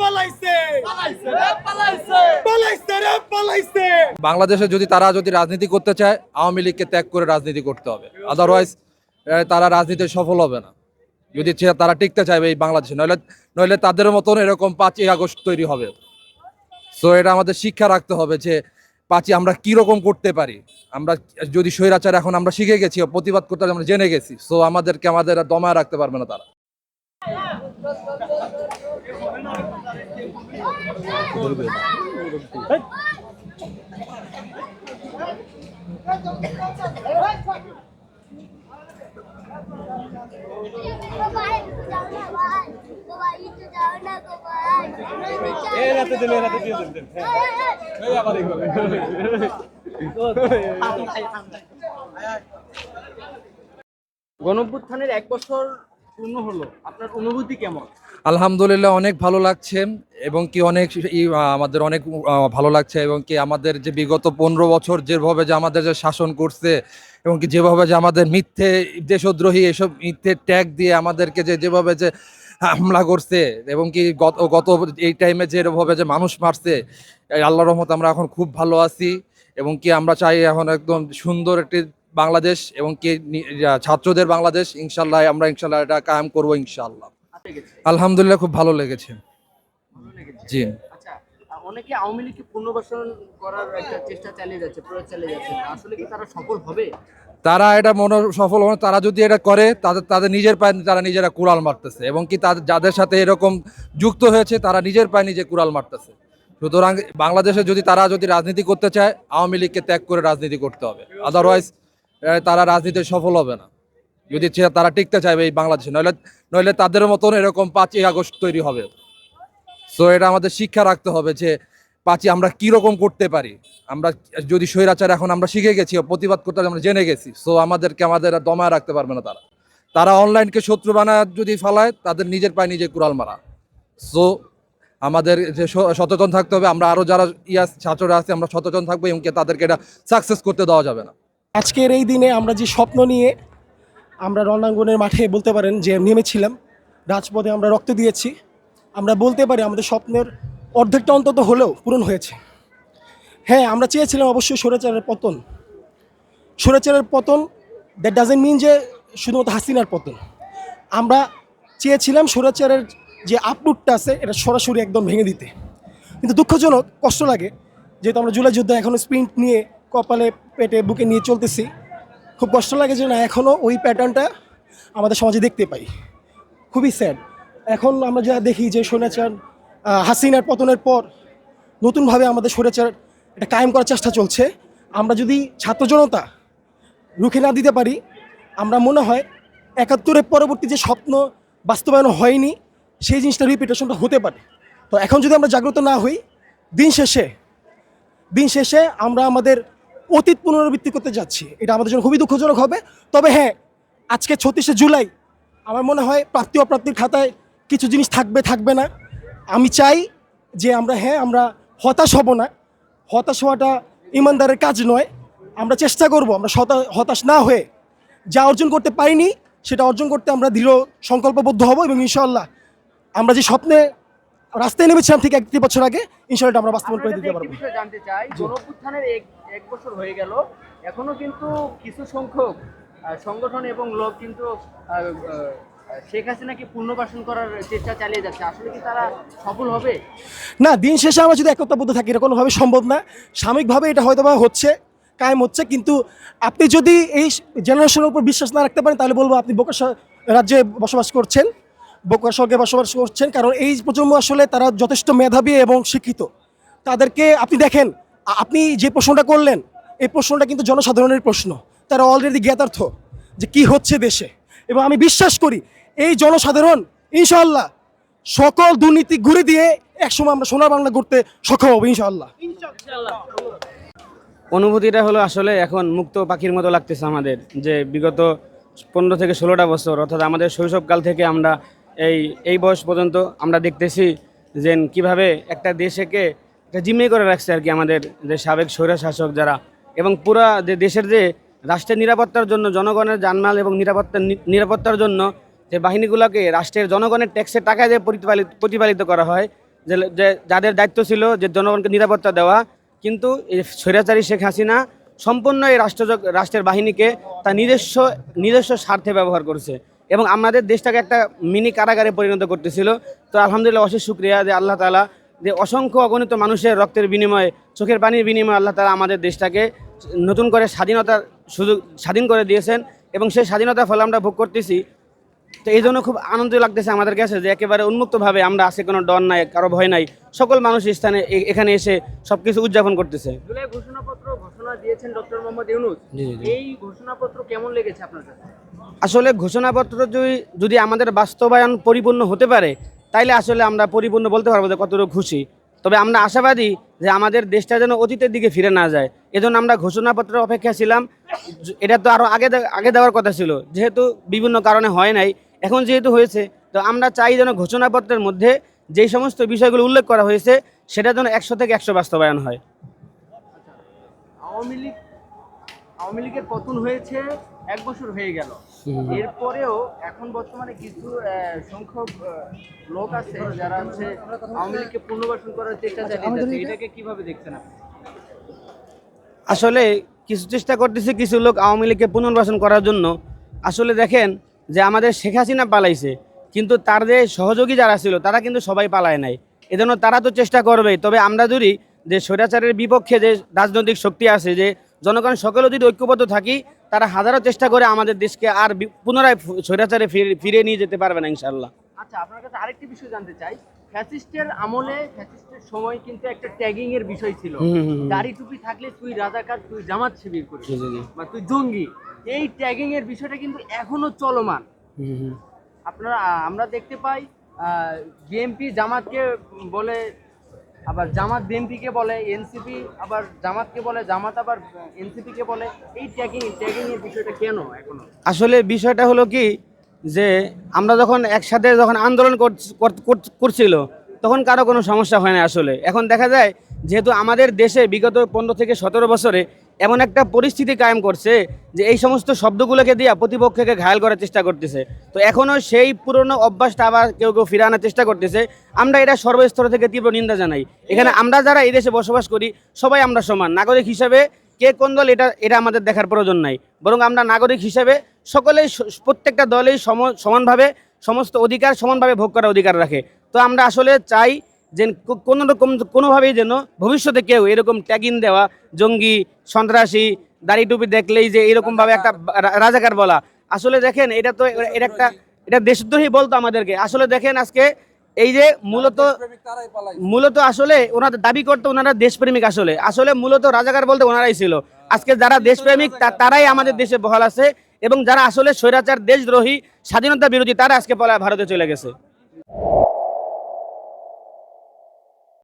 পালাইছে রাত পালাইছে। বাংলাদেশে যদি তারা যদি রাজনীতি করতে চায় আওয়ামী লীগকে ত্যাগ করে রাজনীতি করতে হবে। আদারওয়াইজ তারা রাজনীতি সফল হবে না। যদি তারা টিকতে চাইবে এই বাংলাদেশে নইলে নইলে তাদের মতন এরকম পাঁচই আগস্ট তৈরি হবে। সো এটা আমাদের শিক্ষা রাখতে হবে যে পাঁচই আমরা কি রকম করতে পারি? আমরা যদি স্বৈরাচার এখন আমরা শিখে গেছি প্রতিবাদ করতে আমরা জেনে গেছি। সো আমাদেরকে আমাদের দমায় রাখতে পারবে না তারা। এই রাতে গণঅভ্যুত্থানের এক বছর পূর্ণ হলো। আপনার অনুভূতি কেমন? আলহামদুলিল্লাহ অনেক ভালো লাগছে এবং কি অনেক আমাদের অনেক ভালো লাগছে এবং কি আমাদের যে বিগত পনেরো বছর যেভাবে যে আমাদের যে শাসন করছে এবং কি যেভাবে যে আমাদের মিথ্যে দেশদ্রোহী এসব মিথ্যে ট্যাগ দিয়ে আমাদেরকে যে যেভাবে যে হামলা করছে এবং কি গত গত এই টাইমে যে যেভাবে যে মানুষ মারছে এই আল্লাহর রহমত আমরা এখন খুব ভালো আছি এবং কি আমরা চাই এখন একদম সুন্দর একটি বাংলাদেশ এবং কি ছাত্রদের বাংলাদেশ ইনশাল্লাহ আমরা ইনশাল্লাহ এটা কায়েম করব ইনশাল্লাহ আলহামদুলিল্লাহ খুব ভালো লেগেছে। জি। আচ্ছা অনেকে আওয়ামী লীগকে পুনর্বাসন করার একটা চেষ্টা চালিয়ে যাচ্ছে প্রয়াস চালিয়ে যাচ্ছে। আসলে কি তারা সফল হবে? তারা এটা মনে সফল হবে তারা যদি এটা করে, তাদের তাদের নিজের পায়ে তারা নিজেরা কুড়াল মারতেছে এবং কি তাদের, যাদের সাথে এরকম যুক্ত হয়েছে, তারা নিজের পায়ে নিজে কুড়াল মারতেছে। সুতরাং বাংলাদেশে যদি তারা যদি রাজনীতি করতে চায়, আওয়ামী লীগকে ত্যাগ করে রাজনীতি করতে হবে। আদারওয়াইজ তারা রাজনীতিতে সফল হবে না। যদি তারা টিকতে চাইবে এই বাংলাদেশে, নইলে নইলে তাদের মতন এরকম পাঁচই আগস্ট তৈরি হবে। সো এটা আমাদের শিক্ষা রাখতে হবে যে পাঁচই আমরা কি রকম করতে পারি? আমরা যদি স্বৈরাচার এখন আমরা শিখে গেছি, প্রতিবাদ করতে আমরা জেনে গেছি। সো আমাদেরকে, আমাদের দমায় রাখতে পারবে না তারা। তারা অনলাইনকে শত্রু বানায়, যদি ফালায়, তাদের নিজের পায়ে নিজে কুড়াল মারা। সো আমাদের যে সচেতন থাকতে হবে, আমরা আরও যারা ইয়া ছাত্ররা আছে, আমরা সচেতন থাকব এবং তাদেরকে এটা সাকসেস করতে দেওয়া যাবে না। আজকের এই দিনে আমরা যে স্বপ্ন নিয়ে আমরা রণাঙ্গনের মাঠে বলতে পারেন যে নেমেছিলাম, রাজপথে আমরা রক্ত দিয়েছি। আমরা বলতে পারি আমাদের স্বপ্নের অর্ধেকটা অন্তত হলেও পূরণ হয়েছে। হ্যাঁ আমরা চেয়েছিলাম অবশ্যই স্বৈরাচারের পতন। স্বৈরাচারের পতন দ্যাট ডাজেন্ট মিন যে শুধুমাত্র হাসিনার পতন। আমরা চেয়েছিলাম স্বৈরাচারের যে আপরুটটা আছে এটা সরাসরি একদম ভেঙে দিতে। কিন্তু দুঃখজনক কষ্ট লাগে যেহেতু আমরা জুলাই যুদ্ধ এখনও স্প্রিন্ট নিয়ে কপালে পেটে বুকে নিয়ে চলতেছি। খুব কষ্ট লাগে যে না এখনও ওই প্যাটার্নটা আমাদের সমাজে দেখতে পাই। খুবই স্যাড এখন আমরা যা দেখি যে আহ, হাসিনার পতনের পর নতুনভাবে আমাদের স্বৈরাচার এটা কায়েম করার চেষ্টা চলছে। আমরা যদি ছাত্র জনতা রুখে না দিতে পারি, আমরা মনে হয় একাত্তরের পরবর্তী যে স্বপ্ন বাস্তবায়ন হয়নি, সেই জিনিসটা রিপিটেশনটা হতে পারে। তো এখন যদি আমরা জাগ্রত না হই, দিন শেষে দিন শেষে আমরা আমাদের অতীত পুনরাবৃত্তি করতে যাচ্ছি। এটা আমাদের জন্য খুবই দুঃখজনক হবে। তবে হ্যাঁ আজকে ছত্রিশে জুলাই, আমার মনে হয় প্রাপ্তি অপ্রাপ্তির খাতায় কিছু জিনিস থাকবে থাকবে না। আমি চাই যে আমরা হ্যাঁ আমরা হতাশ হব না। হতাশ হওয়াটা ইমানদারের কাজ নয়। আমরা চেষ্টা করব আমরা হতাশ না হয়ে যা অর্জন করতে পারিনি সেটা অর্জন করতে আমরা দৃঢ় সংকল্পবদ্ধ হব এবং ইনশাল্লাহ আমরা যে স্বপ্নে রাস্তায় নেমেছিলাম ঠিক একটি বছর আগে ইনশাল্লাহ আমরা বাস্তবায়ন করে দিতে পারব। জানতে চাই এক এক বছর হয়ে গেল এখনও কিন্তু কিছু সংখ্যক সংগঠন এবং লোক কিন্তু শেখ হাসিনাকে পুনর্বাসন করার চেষ্টা চালিয়ে যাচ্ছে? আসলে কি তারা সফল হবে? না, দিন শেষে আমরা যদি একতাবদ্ধ থাকি, এটা কোনোভাবে সম্ভব না। সাময়িকভাবে এটা হয়তো বা হচ্ছে, কায়েম হচ্ছে, কিন্তু আপনি যদি এই জেনারেশনের উপর বিশ্বাস না রাখতে পারেন, তাহলে বলব আপনি বোকার রাজ্যে বসবাস করছেন বোকার স্বর্গে বসবাস করছেন, কারণ এই প্রজন্ম আসলে তারা যথেষ্ট মেধাবী এবং শিক্ষিত। তাদেরকে আপনি দেখেন আপনি যে প্রশ্নটা করলেন, এই প্রশ্নটা কিন্তু জনসাধারণের প্রশ্ন। তারা অলরেডি জ্ঞাতার্থ যে কি হচ্ছে দেশে। এবং আমি বিশ্বাস করি এই জনসাধারণ ইনশাল্লাহ সকল দুর্নীতি ঘুরে দিয়ে একসময় আমরা সোনার বাংলা করতে সক্ষম হব ইনশাল্লাহ অনুভূতিটা হলো আসলে এখন মুক্ত পাখির মতো লাগতেছে আমাদের, যে বিগত পনেরো থেকে ষোলোটা বছর, অর্থাৎ আমাদের শৈশবকাল থেকে আমরা এই এই বয়স পর্যন্ত আমরা দেখতেছি যে কীভাবে একটা দেশকে একটা জিম্মি করে রাখছে আর কি আমাদের যে সাবেক স্বৈর শাসক যারা, এবং পুরা যে দেশের যে রাষ্ট্রের নিরাপত্তার জন্য, জনগণের জানমাল এবং নিরাপত্তা নিরাপত্তার জন্য যে বাহিনীগুলোকে রাষ্ট্রের জনগণের ট্যাক্সের টাকা দিয়ে প্রতিপালিত প্রতিপালিত করা হয়, যে যে যাদের দায়িত্ব ছিল যে জনগণকে নিরাপত্তা দেওয়া, কিন্তু এই স্বৈরাচারী শেখ হাসিনা সম্পূর্ণ এই রাষ্ট্র রাষ্ট্রের বাহিনীকে তার নিজস্ব নিজস্ব স্বার্থে ব্যবহার করছে এবং আমাদের দেশটাকে একটা মিনি কারাগারে পরিণত করতেছিল। তো আলহামদুলিল্লাহ অশেষ শুক্রিয়া যে আল্লাহ তালা যে অসংখ্য অগণিত মানুষের রক্তের বিনিময়ে, চোখের পানির বিনিময়ে আল্লাহ তালা আমাদের দেশটাকে নতুন করে স্বাধীনতার সুযোগ স্বাধীন করে দিয়েছেন এবং সেই স্বাধীনতার ফলে আমরা ভোগ করতেছি। তো এই জন্য খুব আনন্দ লাগতেছে আমাদের কাছে যে একেবারে উন্মুক্তভাবে আমরা আজকে কোনো ডর নাই কারও ভয় নাই। সকল মানুষ স্থানে এখানে এসে সবকিছু উদযাপন করতেছে। ঘোষণাপত্র ঘোষণা দিয়েছেন ডক্টর মোহাম্মদ ইউনুস। এই ঘোষণাপত্র কেমন লেগেছে আপনার কাছে? আসলে ঘোষণাপত্র যদি যদি আমাদের বাস্তবায়ন পরিপূর্ণ হতে পারে তাইলে আসলে আমরা পরিপূর্ণ বলতে পারব যে কতটুকু খুশি। তবে আমরা আশাবাদী যে আমাদের দেশটা যেন অতীতের দিকে ফিরে না যায়। এজন্য আমরা ঘোষণাপত্রের অপেক্ষা ছিলাম। এটা তো আরও আগে আগে দেওয়ার কথা ছিল। যেহেতু বিভিন্ন কারণে হয় নাই এখন যেহেতু হয়েছে তো আমরা চাই যেন ঘোষণাপত্রের মধ্যে যেই সমস্ত বিষয়গুলো উল্লেখ করা হয়েছে সেটা যেন একশো থেকে একশো বাস্তবায়ন হয়। আওয়ামী লীগ আওয়ামী লীগের পতন হয়েছে এক বছর হয়ে গেল। এরপরেও এখন বর্তমানে কিছু সংখ্যক লোক আছে যারা হচ্ছে আওয়ামী লীগকে পুনর্বাসন করার চেষ্টা চালিয়ে এটাকে কীভাবে দেখছেন আপনি? আসলে কিছু চেষ্টা করতেছে কিছু লোক আওয়ামী লীগকে পুনর্বাসন করার জন্য। আসলে দেখেন যে আমাদের শেখ হাসিনা পালাইছে কিন্তু তার যে সহযোগী যারা ছিল তারা কিন্তু সবাই পালায় নাই। এজন্য তারা তো চেষ্টা করবে তবে আমরা যদি যে স্বৈরাচারের বিপক্ষে যে রাজনৈতিক শক্তি আছে যে জনগণ সকলে যদি ঐক্যবদ্ধ থাকি তারা হাজারো চেষ্টা করে আমাদের দেশকে আর পুনরায় স্বৈরাচারে ফিরে নিয়ে যেতে পারবে না ইনশাল্লাহ আচ্ছা আপনার কাছে আরেকটি বিষয় জানতে চাই। ফ্যাসিস্টের আমলে ফ্যাসিস্টের সময় কিন্তু একটা ট্যাগিং এর বিষয় ছিল। দাড়ি টুপি থাকলে তুই রাজাকার তুই জামাত শিবির করিস। বা তুই জঙ্গি। এই ট্যাগিং এর বিষয়টা কিন্তু এখনও চলমান। আপনারা আমরা দেখতে পাই বিএনপি জামাতকে বলে আবার জামাত বিএনপিকে বলে এনসিপি আবার জামাতকে বলে জামাত আবার এনসিপিকে বলে। এই ট্যাগিং ট্যাগিং এর বিষয়টা কেন এখনও? আসলে বিষয়টা হলো কি যে আমরা যখন একসাথে যখন আন্দোলন কর- কর- করছিল তখন কারও কোনো সমস্যা হয় না আসলে। এখন দেখা যায় যেহেতু আমাদের দেশে বিগত পনেরো থেকে সতেরো বছরে এমন একটা পরিস্থিতি কায়েম করছে যে এই সমস্ত শব্দগুলোকে দিয়ে প্রতিপক্ষকে ঘায়াল করার চেষ্টা করতেছে। তো এখনও সেই পুরনো অভ্যাসটা আবার কেউ কেউ ফিরে আনার চেষ্টা করতেছে। আমরা এটা সর্বস্তর থেকে তীব্র নিন্দা জানাই। এখানে আমরা যারা এই দেশে বসবাস করি সবাই আমরা সমান। নাগরিক হিসাবে কে কোন দল এটা এটা আমাদের দেখার প্রয়োজন নাই। বরং আমরা নাগরিক হিসেবে সকলেই প্রত্যেকটা দলেই সম সমানভাবে সমস্ত অধিকার সমানভাবে ভোগ করার অধিকার রাখে। তো আমরা আসলে চাই যে কো- কোনো রকম কোনোভাবেই যেন ভবিষ্যতে কেউ এরকম ট্যাগিন দেওয়া জঙ্গি সন্ত্রাসী দাড়ি টুপি দেখলেই যে এরকমভাবে একটা রাজাকার বলা। আসলে দেখেন এটা তো এটা একটা এটা দেশদ্রোহী বলতো আমাদেরকে। আসলে দেখেন আজকে এই যে মূলত মূলত আসলে ওনাদের দাবি করতো ওনারা দেশপ্রেমিক আসলে। আসলে মূলত রাজাকার বলতে ওনারাই ছিল। আজকে যারা দেশপ্রেমিক তারাই আমাদের দেশে বহাল আছে এবং যারা আসলে স্বৈরাচার দেশদ্রোহী স্বাধীনতা বিরোধী তারা আজকে পলায় ভারতে চলে গেছে।